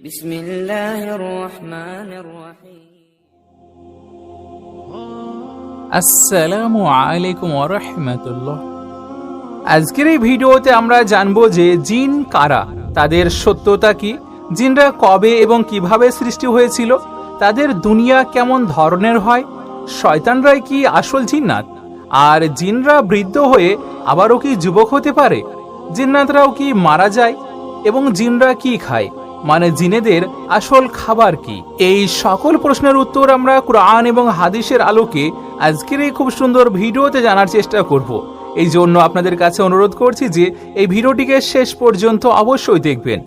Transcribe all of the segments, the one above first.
بسم الله الرحمن الرحيم আসসালামু আলাইকুম ওরহমতুল্লাহ আজকের এই ভিডিওতে আমরা জানবো যে জিন কারা তাদের সত্যতা কি জিনরা কবে এবং কিভাবে সৃষ্টি হয়েছিল তাদের দুনিয়া কেমন ধরনের হয় শয়তানরাই কি আসল জিন্নাত আর জিনরা বৃদ্ধ হয়ে আবারও কি যুবক হতে পারে জিন্নাতরাও কি মারা যায় এবং জিনরা কি খায় মানে জিনেদের আসল খাবার কি? এই সকল প্রশ্নের উত্তর আমরা কোরআন এবং হাদিসের আলোকে আজকের এই খুব সুন্দর ভিডিওতে জানার চেষ্টা করব। এই জন্য আপনাদের কাছে অনুরোধ করছি যে এই ভিডিওটিকে শেষ পর্যন্ত অবশ্যই দেখবেন।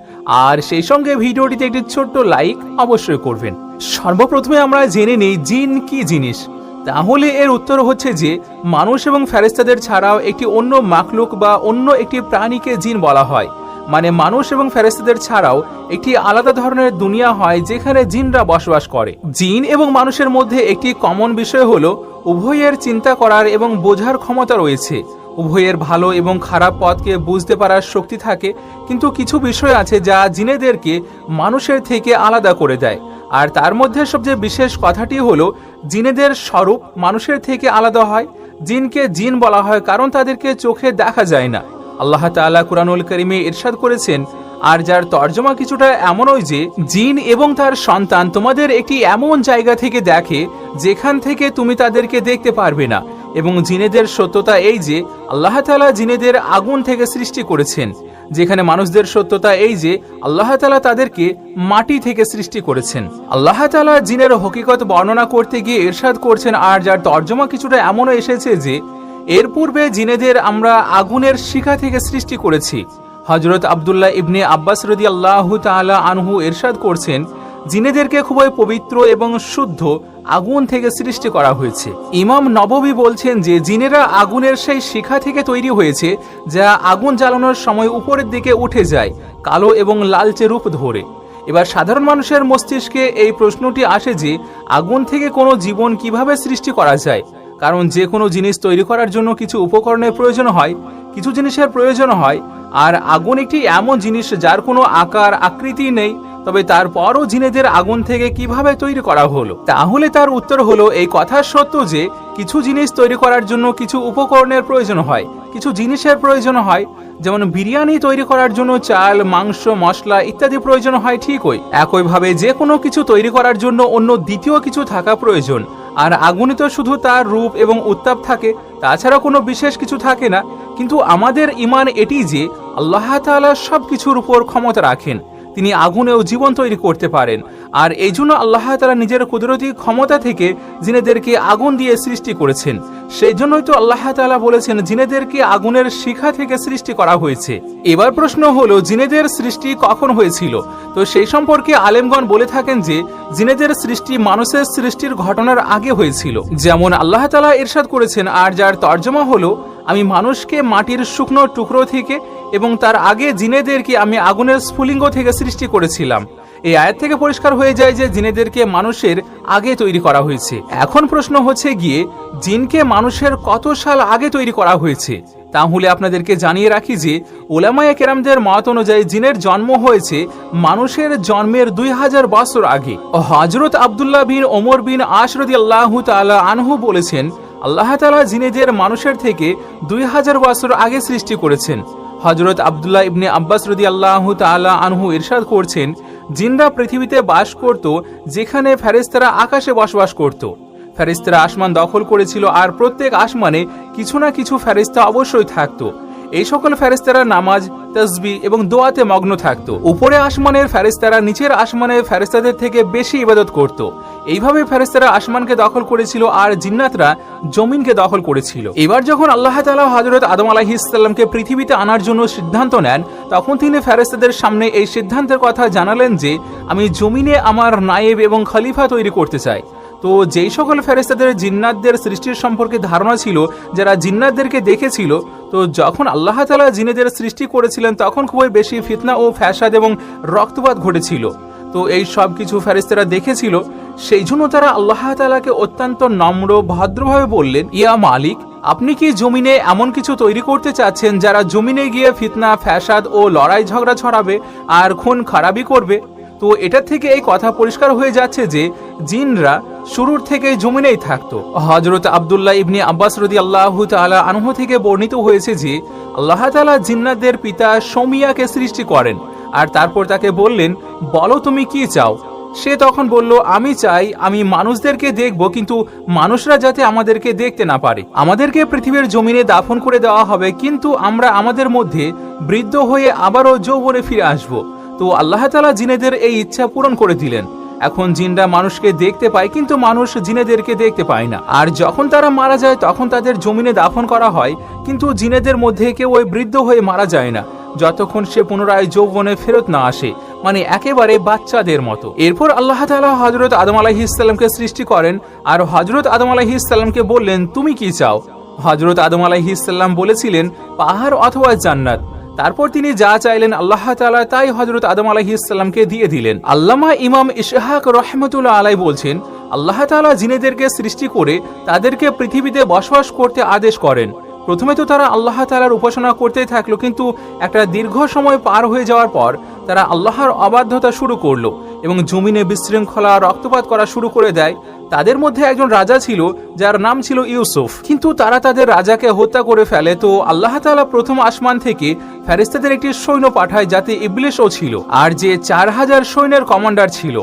আর সেই সঙ্গে ভিডিওটিতে একটি ছোট্ট লাইক অবশ্যই করবেন। সর্বপ্রথমে আমরা জেনে নিই জিন কি জিনিস। তাহলে এর উত্তর হচ্ছে যে মানুষ এবং ফেরেস্তাদের ছাড়াও একটি অন্য মাকলুক বা অন্য একটি প্রাণীকে জিন বলা হয়। মানে মানুষ এবং ফেরেস্তাদের ছাড়াও একটি আলাদা ধরনের দুনিয়া হয় যেখানে জিনরা বসবাস করে। জিন এবং মানুষের মধ্যে একটি কমন বিষয় হলো উভয়ের চিন্তা করার এবং বোঝার ক্ষমতা রয়েছে। উভয়ের ভালো এবং খারাপ পথকে বুঝতে পারার শক্তি থাকে, কিন্তু কিছু বিষয় আছে যা জিনেদেরকে মানুষের থেকে আলাদা করে দেয়। আর তার মধ্যে সবচেয়ে বিশেষ কথাটি হলো, জিনেদের স্বরূপ মানুষের থেকে আলাদা হয়। জিনকে জিন বলা হয় কারণ তাদেরকে চোখে দেখা যায় না। আল্লাহ তাআলা কুরআনুল করিমে ইরশাদ করেছেন, আর যার তর্জমা কিছুটা এমনই যে, জিন এবং তার সন্তান তোমাদের একটি এমন জায়গা থেকে দেখে, যেখান থেকে তুমি তাদেরকে দেখতে পারবে না। এবং জিনেদের সত্যতা এই যে, আল্লাহ তাআলা জিনেদের আগুন থেকে সৃষ্টি করেছেন, যেখানে মানুষদের সত্যতা এই যে, আল্লাহ তাআলা তাদেরকে মাটি থেকে সৃষ্টি করেছেন। আল্লাহ তাআলা জিনের হকিকত বর্ণনা করতে গিয়ে এরশাদ করছেন, আর যার তর্জমা কিছুটা এমনও এসেছে যে এর পূর্বে জিনেদের আমরা আগুনের শিখা থেকে সৃষ্টি করেছি। হজরত আবদুল্লাহ ইবনে আব্বাস রদি আল্লাহ তাআলা আনহু এরশাদ করছেন, জিনেদেরকে খুবই পবিত্র এবং শুদ্ধ আগুন থেকে সৃষ্টি করা হয়েছে। ইমাম নববী বলছেন যে, জিনেরা আগুনের সেই শিখা থেকে তৈরি হয়েছে যা আগুন জ্বালানোর সময় উপরের দিকে উঠে যায়, কালো এবং লালচে রূপ ধরে। এবার সাধারণ মানুষের মস্তিষ্কে এই প্রশ্নটি আসে যে, আগুন থেকে কোনো জীবন কীভাবে সৃষ্টি করা যায়? কারণ যে কোনো জিনিস তৈরি করার জন্য কিছু উপকরণের প্রয়োজন হয়, কিছু জিনিসের প্রয়োজন হয়, আর আগুন একটি এমন জিনিস যার কোনো আকার, আকৃতি নেই, তবে তারপরও জিনেদের আগুন থেকে কীভাবে তৈরি করা হলো? তাহলে তার উত্তর হলো, এই কথা সত্য যে, কিছু জিনিস তৈরি করার জন্য কিছু উপকরণের প্রয়োজন হয়, কিছু জিনিসের প্রয়োজন হয়, যেমন বিরিয়ানি তৈরি করার জন্য চাল, মাংস, মশলা ইত্যাদি প্রয়োজন হয় ঠিকই। একইভাবে যে কোনো কিছু তৈরি করার জন্য অন্য দ্বিতীয় কিছু থাকা প্রয়োজন আর আগুনে তো শুধু তার রূপ এবং উত্তাপ থাকে তাছাড়া কোনো বিশেষ কিছু থাকে না। কিন্তু আমাদের ইমান এটি যে, আল্লাহ তালা সব কিছুর উপর ক্ষমতা রাখেন। তিনি আগুনেও জীবন তৈরি করতে পারেন। আর এই জন্য আল্লাহ তালা নিজের কুদরতি ক্ষমতা থেকে জিনেদেরকে আগুন দিয়ে সৃষ্টি করেছেন। সেই জন্যই তো আল্লাহ তালা বলেছেন, জিনেদেরকে আগুনের শিখা থেকে সৃষ্টি করা হয়েছে। এবার প্রশ্ন হলো, জিনেদের সৃষ্টি কখন হয়েছিল? তো সেই সম্পর্কে আলেমগণ বলে থাকেন যে, জিনেদের সৃষ্টি মানুষের সৃষ্টির ঘটনার আগে হয়েছিল। যেমন আল্লাহ তালা ইরশাদ করেছেন, আর যার তর্জমা হলো, আমি মানুষকে মাটির শুকনো টুকরো থেকে এবং তার আগে জিনেদেরকে আমি আগুনের স্ফুলিঙ্গ থেকে সৃষ্টি করেছিলাম। এই আয়াত থেকে পরিষ্কার হয়ে যায় যে জিনেদেরকে মানুষের আগে তৈরি করা হয়েছে। এখন প্রশ্ন হচ্ছে গিয়ে, জিনকে মানুষের কত সাল আগে তৈরি করা হয়েছে? তাহলে আপনাদেরকে জানিয়ে রাখি যে, ওলামায়া কেরামদের মত অনুযায়ী জিনের জন্ম হয়েছে মানুষের জন্মের দুই হাজার বছর আগে। হজরত আবদুল্লাহ বিন ওমর বিন আশরদি আল্লাহ তালা আনহু বলেছেন, আল্লাহ তালা জিনেদের মানুষের থেকে দুই হাজার বছর আগে সৃষ্টি করেছেন। হজরত আবদুল্লাহ ইবনে আব্বাস রদি আল্লাহ তালা আনহু ইরশাদ করছেন, জিনরা পৃথিবীতে বাস করত যেখানে ফেরেস্তারা আকাশে বসবাস করত। ফেরিস্তারা আসমান দখল করেছিল আর প্রত্যেক আসমানে কিছু না কিছু ফেরিস্তা অবশ্যই থাকতো। এই সকল ফেরেস্তারা নামাজ তসবি এবং দোয়াতে মগ্ন থাকতো। উপরে আসমানের ফেরেস্তারা নিচের আসমানের ফেরেস্তাদের থেকে বেশি ইবাদত করত। এইভাবে ফেরেস্তারা আসমানকে দখল করেছিল আর জিন্নাতরা জমিনকে দখল করেছিল। এবার যখন আল্লাহ তালা হজরত আদম আলাহিসাল্লামকে পৃথিবীতে আনার জন্য সিদ্ধান্ত নেন, তখন তিনি ফেরেস্তাদের সামনে এই সিদ্ধান্তের কথা জানালেন যে, আমি জমিনে আমার নায়েব এবং খলিফা তৈরি করতে চাই। তো যেই সকল ফেরেস্তাদের জিন্নাতদের সৃষ্টির সম্পর্কে ধারণা ছিল, যারা জিন্নাতদেরকে দেখেছিল, তো যখন আল্লাহ তালা জিনেদের সৃষ্টি করেছিলেন, তখন খুবই বেশি ফিতনা ও ফ্যাসাদ এবং রক্তপাত ঘটেছিল। তো এই সব কিছু ফেরেস্তারা দেখেছিল। সেই জন্য তারা আল্লাহ তালাকে অত্যন্ত নম্র, ভদ্রভাবে বললেন, ইয়া মালিক, আপনি কি জমিনে এমন কিছু তৈরি করতে চাচ্ছেন, যারা জমিনে গিয়ে ফিতনা, ফ্যাসাদ ও লড়াই ঝগড়া ছড়াবে আর খুন খারাপই করবে? তো এটা থেকে এই কথা পরিষ্কার হয়ে যাচ্ছে যে জিনরা শুরুর থেকে জমিনেই থাকতো। হজরত আবদুল্লাহ ইবনি আব্বাস রদি আল্লাহ তালা আনহু থেকে বর্ণিত হয়েছে যে, আল্লাহ তালা জিন্নাতদের পিতা সমিয়াকে সৃষ্টি করেন আর তারপর তাকে বললেন, বলো তুমি কি চাও? সে তখন বলল, আমি চাই আমি মানুষদেরকে দেখব, কিন্তু মানুষরা যাতে আমাদেরকে দেখতে না পারে। আমাদেরকে পৃথিবীর জমিনে দাফন করে দেওয়া হবে, কিন্তু আমরা আমাদের মধ্যে বৃদ্ধ হয়ে আবারও যৌবনে ফিরে আসব। তো আল্লাহ তালা জিনেদের এই ইচ্ছা পূরণ করে দিলেন। এখন জিনরা মানুষকে দেখতে পায়, কিন্তু মানুষ জিনেদেরকে দেখতে পায় না। আর যখন তারা মারা যায়, তখন তাদের জমিনে দাফন করা হয়, কিন্তু জিনেদের মধ্যে কেউ ওই বৃদ্ধ হয়ে মারা যায় না। যতক্ষণ সে পুনরায় যৌবনে ফেরত না আসে মানে একেবারে বাচ্চাদের মতো। এরপর আল্লাহ তালা হজরত আদম আলাহি ইসলামকে সৃষ্টি করেন, আর হজরত আদম আলাহি ইসলামকে বললেন, তুমি কি চাও? হজরত আদম আলাহি ইসলাম বলেছিলেন, পাহাড় অথবা জান্নাত। তারপর তিনি যা চাইলেন আল্লাহ তালা তাই হজরত আদম আলাহি ইসলামকে দিয়ে দিলেন। আল্লামা ইমাম ইশাহাক রহমতুল্লাহ আলাই বলছেন, আল্লাহ তালা জিনেদেরকে সৃষ্টি করে তাদেরকে পৃথিবীতে বসবাস করতে আদেশ করেন। প্রথমে তো তারা আল্লাহ তালার উপাসনা করতেই থাকল, কিন্তু একটা দীর্ঘ সময় পার হয়ে যাওয়ার পর তারা আল্লাহর অবাধ্যতা শুরু করল এবং জমিনে বিশৃঙ্খলা, রক্তপাত করা শুরু করে দেয়। তাদের মধ্যে একজন রাজা ছিল, যার নাম ছিল ইউসুফ। কিন্তু তারা তাদের রাজাকে হত্যা করে ফেলে, তো আল্লাহ তালা প্রথম আসমান থেকে ফেরেস্তাদের একটি সৈন্য পাঠায়, যাতে ইবলিশও ছিল। আর যে চার হাজার সৈন্যের কমান্ডার ছিল,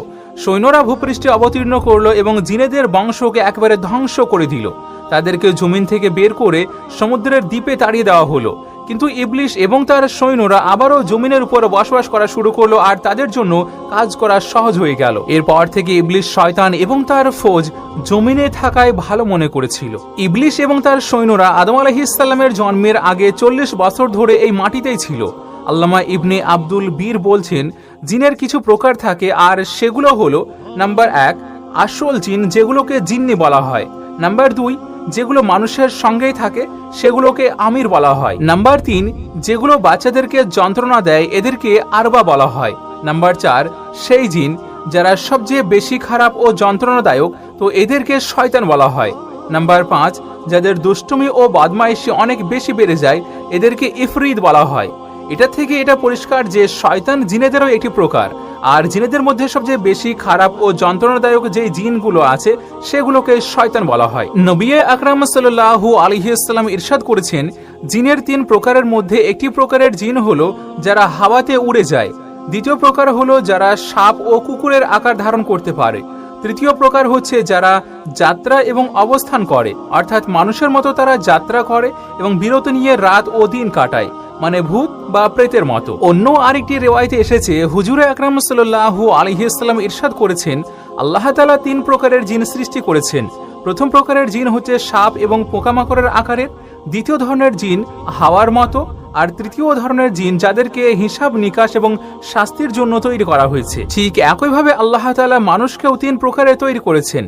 সৈন্যরা ভূপৃষ্ঠে অবতীর্ণ করল এবং জিনেদের বংশকে একেবারে ধ্বংস করে দিল। তাদেরকে জমিন থেকে বের করে সমুদ্রের দ্বীপে তাড়িয়ে দেওয়া হলো। কিন্তু ইবলিশ এবং তার সৈন্যরা আবারও জমিনের উপর বসবাস করা শুরু করল আর তাদের জন্য কাজ করা সহজ হয়ে গেল। এরপর থেকে ইবলিশ শয়তান এবং তার ফৌজ জমিনে থাকায় ভালো মনে করেছিল। ইবলিশ এবং তার সৈন্যরা আদম আলহিসাল্লামের জন্মের আগে চল্লিশ বছর ধরে এই মাটিতেই ছিল। আল্লামা ইবনে আব্দুল বীর বলছেন, জিনের কিছু প্রকার থাকে আর সেগুলো হলো, নাম্বার এক, আসল জিন যেগুলোকে জিন্নি বলা হয়। নাম্বার দুই যেগুলো মানুষের সঙ্গেই থাকে, সেগুলোকে আমির বলা হয়। নাম্বার তিন, যেগুলো বাচ্চাদেরকে যন্ত্রণা দেয়, এদেরকে আরবা বলা হয়। নাম্বার চার, সেই জিন যারা সবচেয়ে বেশি খারাপ ও যন্ত্রণাদায়ক, তো এদেরকে শয়তান বলা হয়। নাম্বার পাঁচ, যাদের দুষ্টুমি ও বদমাইশি অনেক বেশি বেড়ে যায়, এদেরকে ইফরিদ বলা হয়। এটা থেকে এটা পরিষ্কার যে শয়তান জিনেদেরও একটি প্রকার। আর জিনেদের মধ্যে সবচেয়ে বেশি খারাপ ও যন্ত্রণাদায়ক যে জিনগুলো আছে, সেগুলোকে শয়তান বলা হয়। নবিয়ে আকরাম সাল্লাহু আলহিসাল্লাম ইরশাদ করেছেন, জিনের তিন প্রকারের মধ্যে একটি প্রকারের জিন হলো যারা হাওয়াতে উড়ে যায়, দ্বিতীয় প্রকার হলো যারা সাপ ও কুকুরের আকার ধারণ করতে পারে, তৃতীয় প্রকার হচ্ছে যারা যাত্রা এবং অবস্থান করে, অর্থাৎ মানুষের মতো তারা যাত্রা করে এবং বিরত নিয়ে রাত ও দিন কাটায়। মানে ভূত বা প্রেতের মতো। অন্য আরেকটি রেওয়ায়তে এসেছে, হুজুরে আকরাম সাল্লাহু আলহিসাল্লাম ইরশাদ করেছেন, আল্লাহ তালা তিন প্রকারের জিন সৃষ্টি করেছেন। প্রথম প্রকারের জিন হচ্ছে সাপ এবং পোকামাকড়ের আকারের, দ্বিতীয় ধরনের জিন হাওয়ার মতো, আর তৃতীয় ধরনের জিন যাদেরকে হিসাব নিকাশ এবং শাস্তির জন্য তৈরি করা হয়েছে। ঠিক একইভাবে আল্লাহ তালা মানুষকেও তিন প্রকারে তৈরি করেছেন।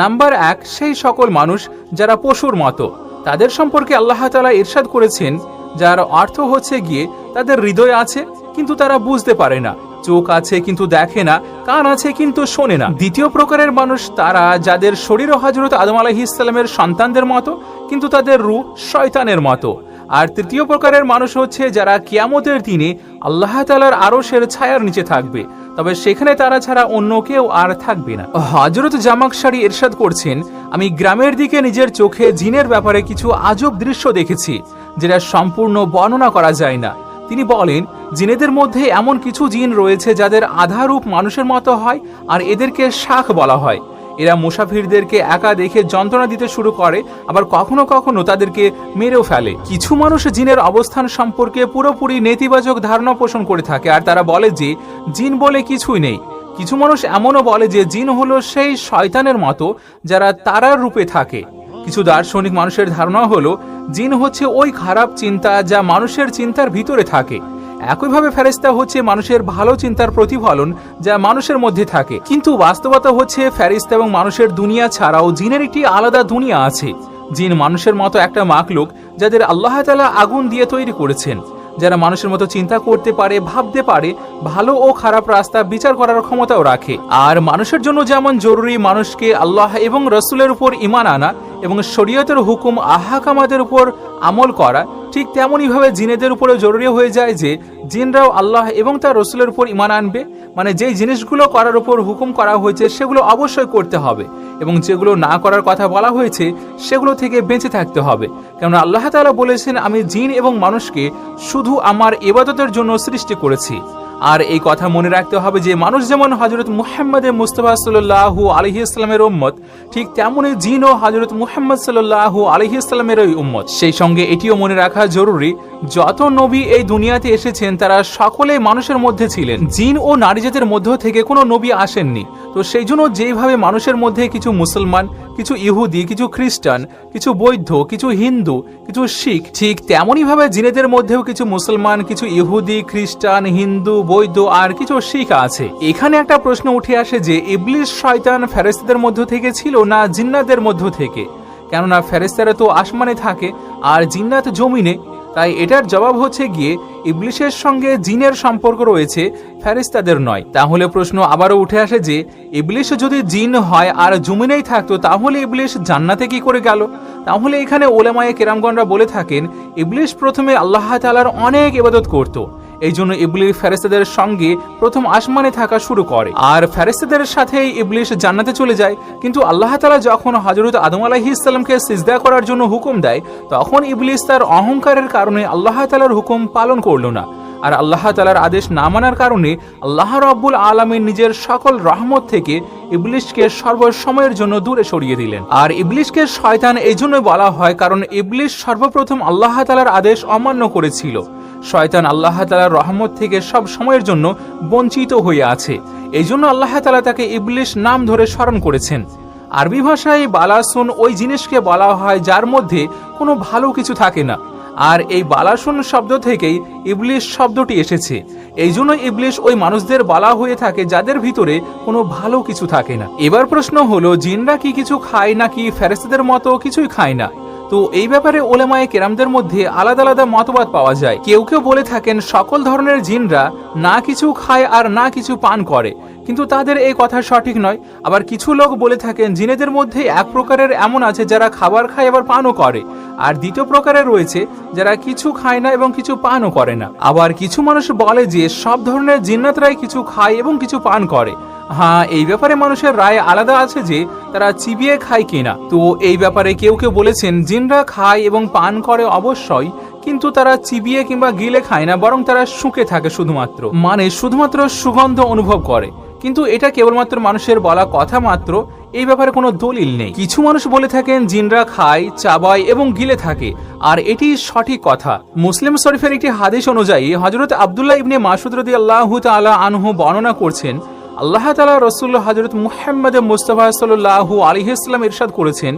নাম্বার এক, সেই সকল মানুষ যারা পশুর মতো। তাদের সম্পর্কে আল্লাহ তালা ইরশাদ করেছেন যার অর্থ হচ্ছে গিয়ে তাদের হৃদয় আছে, কিন্তু তারা বুঝতে পারে না। চোখ আছে কিন্তু দেখে না, কান আছে কিন্তু শোনে না। দ্বিতীয় প্রকারের মানুষ তারা যাদের শরীর হজরত আদম আলাহি ইসলামের সন্তানদের মতো, কিন্তু তাদের রু শয়তানের মতো। আর তৃতীয় প্রকারের মানুষ হচ্ছে যারা কিয়ামতের দিনে আল্লাহ তালার আরশের ছায়ার নিচে থাকবে। তবে সেখানে তারা ছাড়া অন্য কেউ আর থাকবে না। হজরত জামাকসারি এরশাদ করছেন, আমি গ্রামের দিকে নিজের চোখে জিনের ব্যাপারে কিছু আজব দৃশ্য দেখেছি, যেটা সম্পূর্ণ বর্ণনা করা যায় না। তিনি বলেন, জিনেদের মধ্যে এমন কিছু জিন রয়েছে যাদের আধা রূপ মানুষের মতো হয় আর এদেরকে শাখ বলা হয়। এরা মুসাফিরদেরকে একা দেখে যন্ত্রণা দিতে শুরু করে, আবার কখনো কখনো তাদেরকে মেরেও ফেলে। কিছু মানুষ জিনের অবস্থান সম্পর্কে পুরোপুরি নেতিবাচক ধারণা পোষণ করে থাকে, আর তারা বলে যে, জিন বলে কিছুই নেই। কিছু মানুষ এমনও বলে যে, জিন হলো সেই শয়তানের মতো যারা তারার রূপে থাকে। কিছু দার্শনিক মানুষের ধারণা হলো, জিন হচ্ছে ওই খারাপ চিন্তা যা মানুষের চিন্তার ভিতরে থাকে। একইভাবে ফেরেস্তা হচ্ছে মানুষের ভালো চিন্তার প্রতিফলন যা মানুষের মধ্যে থাকে। কিন্তু বাস্তবতা হচ্ছে ফেরিস্তা এবং মানুষের দুনিয়া ছাড়াও জিনের একটি আলাদা দুনিয়া আছে। জিন মানুষের মতো একটা মাকলুক যাদের আল্লাহ তালা আগুন দিয়ে তৈরি করেছেন। যারা মানুষের মতো চিন্তা করতে পারে, ভাবতে পারে, ভালো ও খারাপ রাস্তা বিচার করার ক্ষমতাও রাখে। আর মানুষের জন্য যেমন জরুরি মানুষকে আল্লাহ এবং রসুলের উপর ইমান আনা এবং শরীয়তের হুকুম আহাকামাদের উপর আমল করা ঠিক তেমনইভাবে জিনেদের উপরে জরুরি হয়ে যায় যে জিনরাও আল্লাহ এবং তার রসুলের উপর ইমান আনবে। মানে যেই জিনিসগুলো করার উপর হুকুম করা হয়েছে সেগুলো অবশ্যই করতে হবে এবং যেগুলো না করার কথা বলা হয়েছে সেগুলো থেকে বেঁচে থাকতে হবে। কেননা আল্লাহ তাআলা বলেছেন, আমি জিন এবং মানুষকে শুধু আমার এবাদতের জন্য সৃষ্টি করেছি। আর এই কথা মনে রাখতে হবে যে মানুষ যেমন হজরত মুহাম্মদে মুস্তফা সাল্লাহ আলহি ইসলামের উম্মত, ঠিক তেমনই জিন ও হজরত মুহাম্মদ সাল্লাহ আলহি ইসলামের ওই উম্মত। সেই সঙ্গে এটিও মনে রাখা জরুরি যত নবী এই দুনিয়াতে এসেছেন, তারা সকলে মানুষের মধ্যে ছিলেন। জিন ও নারী জাতের মধ্য থেকে কোনো নবী আসেননি। তো সেই জন্য যেভাবে মানুষের মধ্যে কিছু মুসলমান, কিছু ইহুদি, কিছু খ্রিস্টান, কিছু বৌদ্ধ, কিছু হিন্দু, কিছু শিখ, ঠিক তেমনই ভাবে জিনেদের মধ্যেও কিছু মুসলমান, কিছু ইহুদি, খ্রিস্টান, হিন্দু, বৌদ্ধ আর কিছু শিখ আছে। এখানে একটা প্রশ্ন উঠে আসে যে ইবলিশ শয়তান ফেরেস্তাদের মধ্য থেকে ছিল না জিন্নাতের মধ্য থেকে? কেননা ফেরেস্তারা তো আসমানে থাকে, আর জিন্নাত জমিনে তাই এটার জবাব হচ্ছে গিয়ে, ইবলিশের সঙ্গে জিনের সম্পর্ক রয়েছে ফেরিস্তাদের নয়। তাহলে প্রশ্ন আবারও উঠে আসে যে, ইবলিশ যদি জিন হয় আর জুমিনেই থাকতো, তাহলে ইবলিশ জান্নাতে কি করে গেল? তাহলে এখানে ওলেমায়ে কেরামগণরা বলে থাকেন, ইবলিশ প্রথমে আল্লাহ তালার অনেক ইবাদত করত। এই জন্য ইবলিশ ফেরেস্তাদের সঙ্গে প্রথম আসমানে থাকা শুরু করে। আর ফেরেস্তাদের সাথেই ইবলিশ জান্নাতে চলে যায়। কিন্তু আল্লাহ তালা যখন হজরত আদম আলাহি ইসলামকে সিজদা করার জন্য হুকুম দেয়, তখন ইবলিশ তার অহংকারের কারণে আল্লাহ তালার হুকুম পালন করল না। আর আল্লাহ তালার আদেশ না মানার কারণে আল্লাহ রব্বুল আলমীর নিজের সকল রহমত থেকে ইবলিশকে সর্বসময়ের জন্য দূরে সরিয়ে দিলেন। আর ইবলিশকে শয়তান এই জন্য বলা হয় কারণ ইবলিশ সর্বপ্রথম আল্লাহ তালার আদেশ অমান্য করেছিল। শয়তান আল্লাহ তালার রহমত থেকে সব সময়ের জন্য বঞ্চিত হয়ে আছে। এই জন্য আল্লাহ তালা তাকে ইবলিশ নাম ধরে স্মরণ করেছেন। আরবি ভাষায় বালাসুন ওই জিনিসকে বলা হয় যার মধ্যে কোনো ভালো কিছু থাকে না। আর এই বালাসুন শব্দ থেকেই ইবলিশ শব্দটি এসেছে। এই জন্য ইবলিশ ওই মানুষদের বলা হয়ে থাকে যাদের ভিতরে কোনো ভালো কিছু থাকে না। এবার প্রশ্ন হলো, জিনরা কি কিছু খায় নাকি ফেরেস্তাদের মতো কিছুই খায় না? তো এই ব্যাপারে ওলেমায়ে কেরামদের মধ্যে আলাদা আলাদা মতবাদ পাওয়া যায়। কেউ কেউ বলে থাকেন, সকল ধরনের জিনরা না কিছু খায় আর না কিছু পান করে। কিন্তু তাদের এই কথা সঠিক নয়। আবার কিছু লোক বলে থাকেন, জিনেদের মধ্যে এক প্রকারের এমন আছে যারা খাবার খায় আবার পানও করে। আর দ্বিতীয় প্রকারের রয়েছে যারা কিছু খায় না এবং কিছু পানও করে না। আবার কিছু মানুষ বলে যে, সব ধরনের জিন্নাতরাই কিছু খায় এবং কিছু পান করে। হ্যাঁ এই ব্যাপারে মানুষের রায় আলাদা আছে যে, তারা চিবিয়ে খায় কিনা। তো এই ব্যাপারে কেউ কেউ বলেছেন, জিনরা খায় এবং পান করে অবশ্যই, কিন্তু তারা চিবিয়ে কিংবা গিলে খায় না, বরং তারা শুকে থাকে শুধুমাত্র। মানে শুধুমাত্র সুগন্ধ অনুভব করে। কিন্তু এটা কেবলমাত্র মানুষের বলা কথা মাত্র, এই ব্যাপারে কোনো দলিল নেই। কিছু মানুষ বলে থাকেন জিনরা খায়, চাবায় এবং গিলে থাকে, আর এটি সঠিক কথা। মুসলিম শরীফের একটি হাদিস অনুযায়ী হজরত আবদুল্লাহ ইবনে মাসুদ রদি আল্লাহ তালা আনহু বর্ণনা করছেন, আল্লাহ তালা রসুল হজরত মুহাম্মদ মুস্তফা সাল্লাহু আলিহাস্লাম ইরশাদ করেছেন,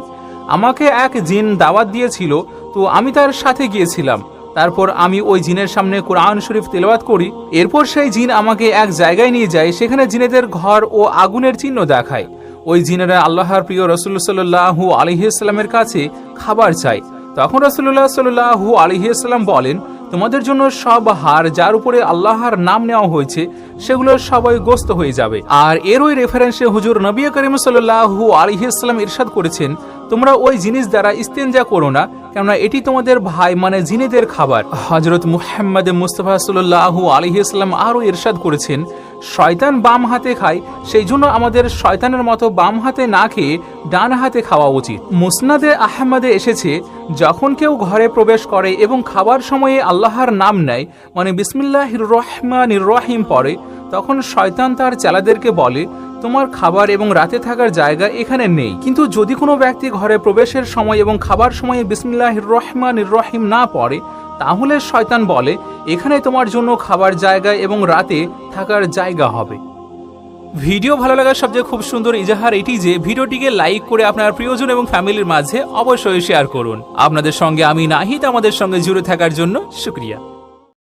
আমাকে এক জিন দাওয়াত দিয়েছিল, তো আমি তার সাথে গিয়েছিলাম। তারপর আমি ওই জিনের সামনে কোরআন শরীফ তেলাওয়াত করি। এরপর সেই জিন আমাকে এক জায়গায় নিয়ে যায়, সেখানে জিনেদের ঘর ও আগুনের চিহ্ন দেখায়। ওই জিনেরা আল্লাহর প্রিয় রসুল সাল্লাহু আলিহাস্লামের কাছে খাবার চায়। তখন রসুল্লাহ সাল্লাহু আলিহাস্লাম বলেন, তোমাদের জন্য সব হার যার উপরে আল্লাহর নাম নেওয়া হয়েছে, সেগুলো সবাই গ্রস্ত হয়ে যাবে। আর এর ওই রেফারেন্সে হুজুর নবী করিম সাল্লাহু আলিহাস্লাম ইরশাদ করেছেন তোমরা ওই জিনিস দ্বারা ইস্তেঞ্জা করো না, কেননা এটি তোমাদের ভাই মানে জিনেদের খাবার। হজরত মুহাম্মদ মুস্তফা সাল্লাহ আলহিহাস্লাম আরও ইরশাদ করেছেন শয়তান বাম হাতে খায় সেই জন্য আমাদের শয়তানের মতো বাম হাতে না খেয়ে ডান হাতে খাওয়া উচিত। মুসনাদে আহমদে এসেছে, যখন কেউ ঘরে প্রবেশ করে এবং খাবার সময়ে আল্লাহর নাম নেয় মানে বিসমিল্লাহ রহমান রহিম পড়ে, তখন শয়তান তার চেলাদেরকে বলে, তোমার খাবার এবং রাতে থাকার জায়গা এখানে নেই। কিন্তু যদি কোনো ব্যক্তি ঘরে প্রবেশের সময় এবং খাবার সময়ে বিসমিল্লাহ রহমান রহিম না পড়ে তাহলে শয়তান বলে, এখানে তোমার জন্য খাবার জায়গা এবং রাতে থাকার জায়গা হবে। ভিডিও ভালো লাগার সবচেয়ে খুব সুন্দর ইজাহার এটি যে, ভিডিওটিকে লাইক করে আপনার প্রিয়জন এবং ফ্যামিলির মাঝে অবশ্যই শেয়ার করুন। আপনাদের সঙ্গে আমি নাহিদ, আমাদের সঙ্গে জুড়ে থাকার জন্য শুক্রিয়া।